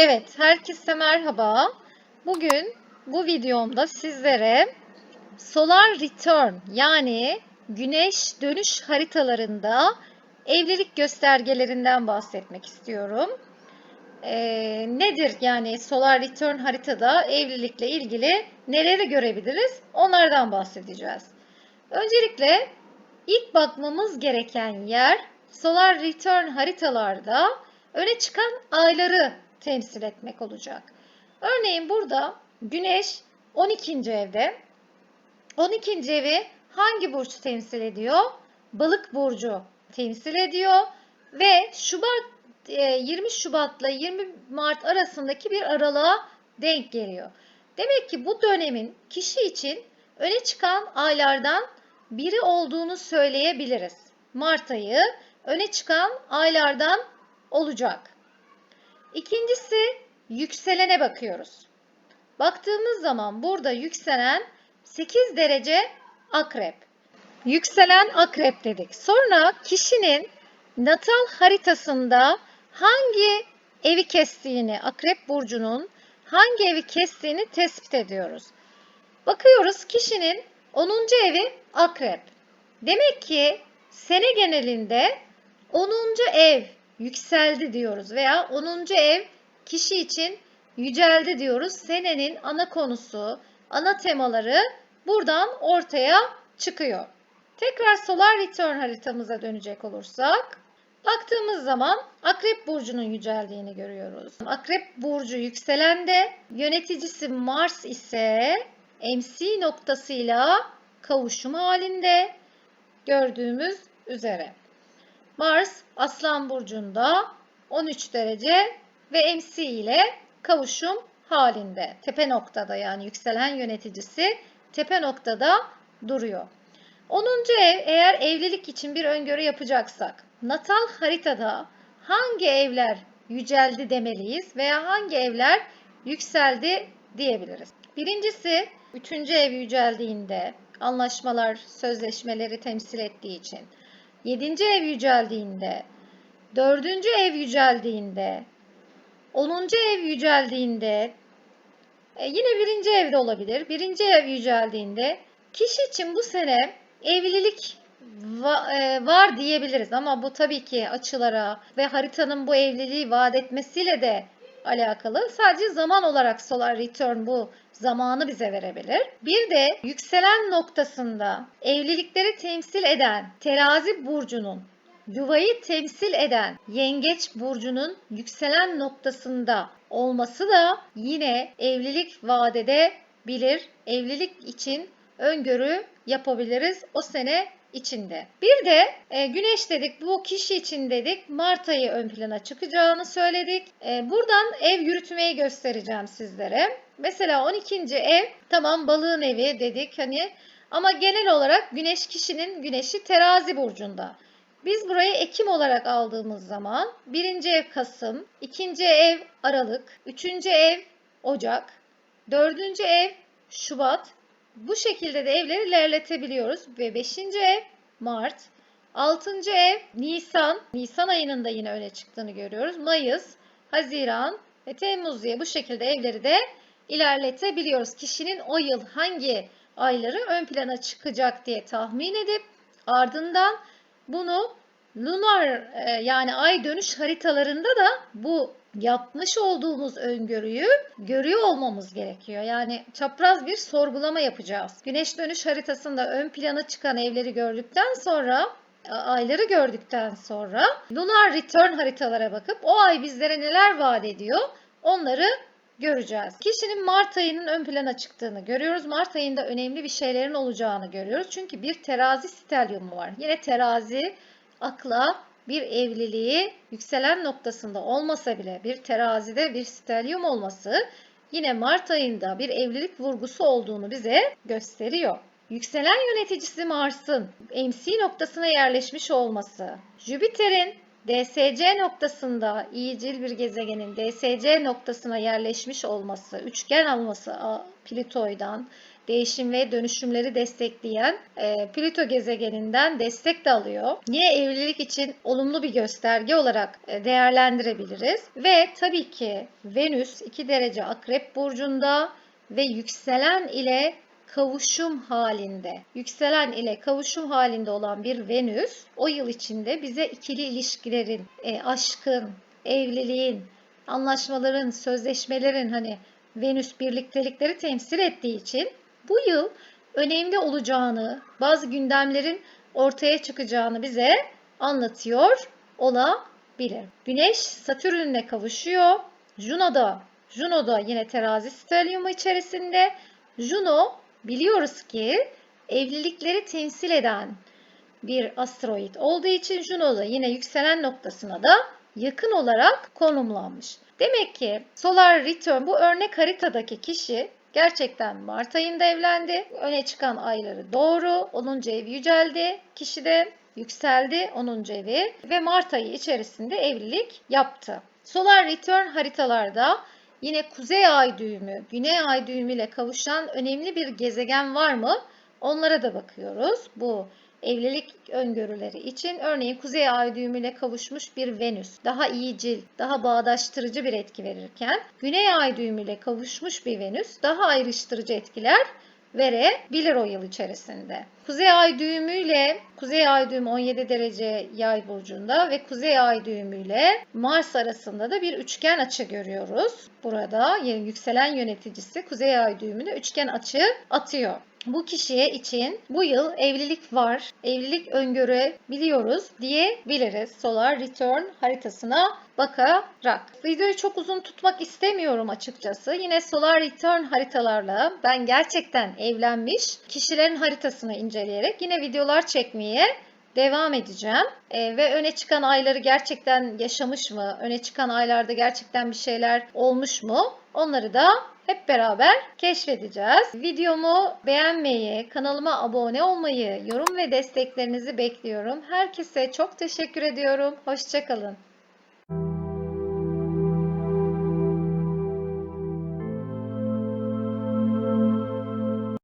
Evet, herkese merhaba. Bugün bu videomda sizlere Solar Return yani güneş dönüş haritalarında evlilik göstergelerinden bahsetmek istiyorum. Ee, nedir yani Solar Return haritada evlilikle ilgili neleri görebiliriz? Onlardan bahsedeceğiz. Öncelikle ilk bakmamız gereken yer Solar Return haritalarda öne çıkan ayları temsil etmek olacak. Örneğin burada Güneş 12. evde. 12. evi hangi burç temsil ediyor? Balık burcu temsil ediyor ve Şubat 20 Şubat'la 20 Mart arasındaki bir aralığa denk geliyor. Demek ki bu dönemin kişi için öne çıkan aylardan biri olduğunu söyleyebiliriz. Mart ayı öne çıkan aylardan olacak. İkincisi yükselene bakıyoruz. Baktığımız zaman burada yükselen 8 derece akrep. Yükselen akrep dedik. Sonra kişinin natal haritasında hangi evi kestiğini, akrep burcunun hangi evi kestiğini tespit ediyoruz. Bakıyoruz kişinin 10. evi akrep. Demek ki sene genelinde 10. ev yükseldi diyoruz veya 10. ev kişi için yüceldi diyoruz. Senenin ana konusu, ana temaları buradan ortaya çıkıyor. Tekrar solar return haritamıza dönecek olursak baktığımız zaman Akrep burcunun yüceldiğini görüyoruz. Akrep burcu yükselende yöneticisi Mars ise MC noktasıyla kavuşum halinde gördüğümüz üzere. Mars Aslan burcunda 13 derece ve MC ile kavuşum halinde. Tepe noktada yani yükselen yöneticisi tepe noktada duruyor. 10. ev eğer evlilik için bir öngörü yapacaksak natal haritada hangi evler yüceldi demeliyiz veya hangi evler yükseldi diyebiliriz. Birincisi 3. ev yüceldiğinde anlaşmalar, sözleşmeleri temsil ettiği için. 7. ev yüceldiğinde, 4. ev yüceldiğinde, 10. ev yüceldiğinde, e, yine birinci evde olabilir. Birinci ev yüceldiğinde kişi için bu sene evlilik e, var diyebiliriz. Ama bu tabii ki açılara ve haritanın bu evliliği vaat etmesiyle de alakalı. Sadece zaman olarak Solar Return bu zamanı bize verebilir. Bir de yükselen noktasında evlilikleri temsil eden terazi burcunun yuvayı temsil eden yengeç burcunun yükselen noktasında olması da yine evlilik vadede bilir. Evlilik için öngörü yapabiliriz o sene içinde. Bir de e, güneş dedik bu kişi için dedik Mart ayı ön plana çıkacağını söyledik. E, buradan ev yürütmeyi göstereceğim sizlere. Mesela 12. ev tamam balığın evi dedik hani ama genel olarak güneş kişinin güneşi terazi burcunda. Biz burayı Ekim olarak aldığımız zaman birinci ev Kasım, ikinci ev Aralık, üçüncü ev Ocak, dördüncü ev Şubat. Bu şekilde de evleri ilerletebiliyoruz ve beşinci ev Mart, altıncı ev Nisan, Nisan ayının da yine öne çıktığını görüyoruz. Mayıs, Haziran ve Temmuz diye bu şekilde evleri de ilerletebiliyoruz. Kişinin o yıl hangi ayları ön plana çıkacak diye tahmin edip ardından bunu lunar e, yani ay dönüş haritalarında da bu yapmış olduğumuz öngörüyü görüyor olmamız gerekiyor. Yani çapraz bir sorgulama yapacağız. Güneş dönüş haritasında ön plana çıkan evleri gördükten sonra ayları gördükten sonra lunar return haritalara bakıp o ay bizlere neler vaat ediyor onları göreceğiz. Kişinin Mart ayının ön plana çıktığını görüyoruz. Mart ayında önemli bir şeylerin olacağını görüyoruz. Çünkü bir terazi stelyumu var. Yine terazi akla bir evliliği yükselen noktasında olmasa bile bir terazide bir stelyum olması yine Mart ayında bir evlilik vurgusu olduğunu bize gösteriyor. Yükselen yöneticisi Mars'ın MC noktasına yerleşmiş olması, Jüpiter'in DSC noktasında iyicil bir gezegenin DSC noktasına yerleşmiş olması, üçgen alması Plüto'dan değişim ve dönüşümleri destekleyen e, Plüto gezegeninden destek de alıyor. Yine evlilik için olumlu bir gösterge olarak e, değerlendirebiliriz. Ve tabii ki Venüs 2 derece Akrep Burcu'nda ve yükselen ile kavuşum halinde, yükselen ile kavuşum halinde olan bir Venüs o yıl içinde bize ikili ilişkilerin, e, aşkın, evliliğin, anlaşmaların, sözleşmelerin hani Venüs birliktelikleri temsil ettiği için bu yıl önemli olacağını, bazı gündemlerin ortaya çıkacağını bize anlatıyor olabilir. Güneş Satürn'le kavuşuyor. Juno'da, Juno'da yine terazi stelyumu içerisinde. Juno biliyoruz ki evlilikleri temsil eden bir asteroid olduğu için Juno da yine yükselen noktasına da yakın olarak konumlanmış. Demek ki Solar Return bu örnek haritadaki kişi gerçekten Mart ayında evlendi. Öne çıkan ayları doğru. 10. ev yüceldi. Kişi de yükseldi 10. evi ve Mart ayı içerisinde evlilik yaptı. Solar Return haritalarda yine kuzey ay düğümü, güney ay düğümü ile kavuşan önemli bir gezegen var mı? Onlara da bakıyoruz. Bu evlilik öngörüleri için örneğin kuzey ay düğümüyle kavuşmuş bir Venüs daha iyicil, daha bağdaştırıcı bir etki verirken güney ay düğümüyle kavuşmuş bir Venüs daha ayrıştırıcı etkiler verebilir o yıl içerisinde. Kuzey ay düğümüyle Kuzey ay düğümü 17 derece yay burcunda ve Kuzey ay düğümüyle Mars arasında da bir üçgen açı görüyoruz. Burada yani yükselen yöneticisi Kuzey ay düğümüne üçgen açı atıyor. Bu kişiye için bu yıl evlilik var, evlilik öngörebiliyoruz diyebiliriz Solar Return haritasına bakarak. Videoyu çok uzun tutmak istemiyorum açıkçası. Yine Solar Return haritalarla ben gerçekten evlenmiş kişilerin haritasını inceleyerek yine videolar çekmeye devam edeceğim. Ee, ve öne çıkan ayları gerçekten yaşamış mı? Öne çıkan aylarda gerçekten bir şeyler olmuş mu? Onları da hep beraber keşfedeceğiz. Videomu beğenmeyi, kanalıma abone olmayı, yorum ve desteklerinizi bekliyorum. Herkese çok teşekkür ediyorum. Hoşçakalın.